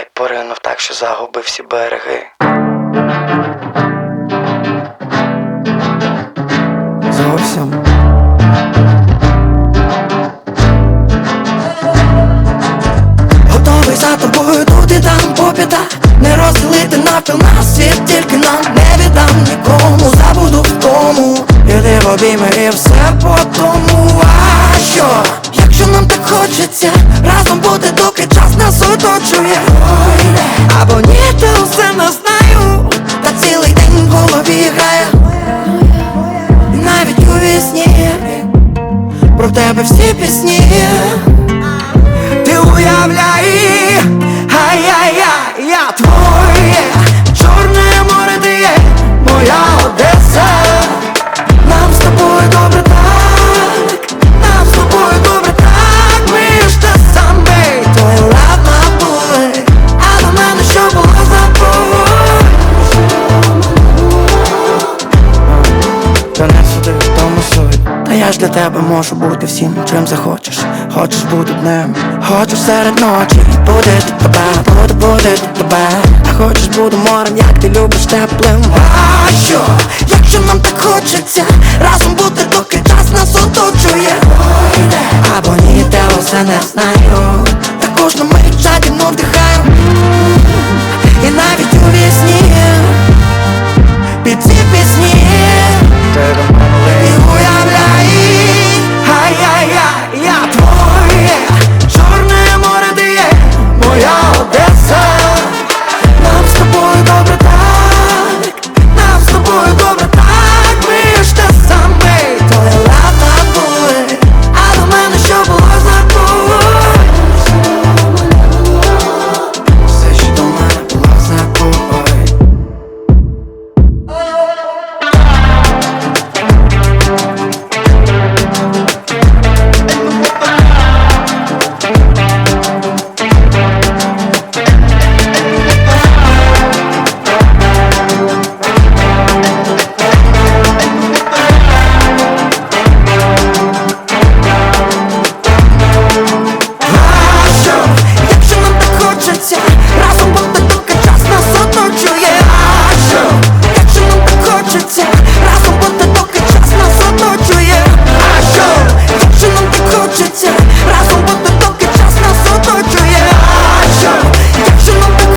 Хай поринув так, що загубив всі береги. Зовсім. Готовий за тобою тут і там по п'ятах Не розділити навпіл на світ, тільки нам. Не віддам нікому, забуду в тому. Іди в обійми і все по тому. А що, так хочеться. Разом бути, доки час нас оточує. Або ні, та усе не знаю. Та цілий день в голові грає. Навіть у вісні. Про тебе всі пісні я ж для тебе можу бути всім, чим захочеш. Хочеш бути днем, хочеш серед ночі. Будити тебе, буду тут тебе. А хочеш буду морем, як ти любиш теплим. А що, якщо нам так хочеться Разом бути, доки час нас оточує. Або ні, те усе не знаю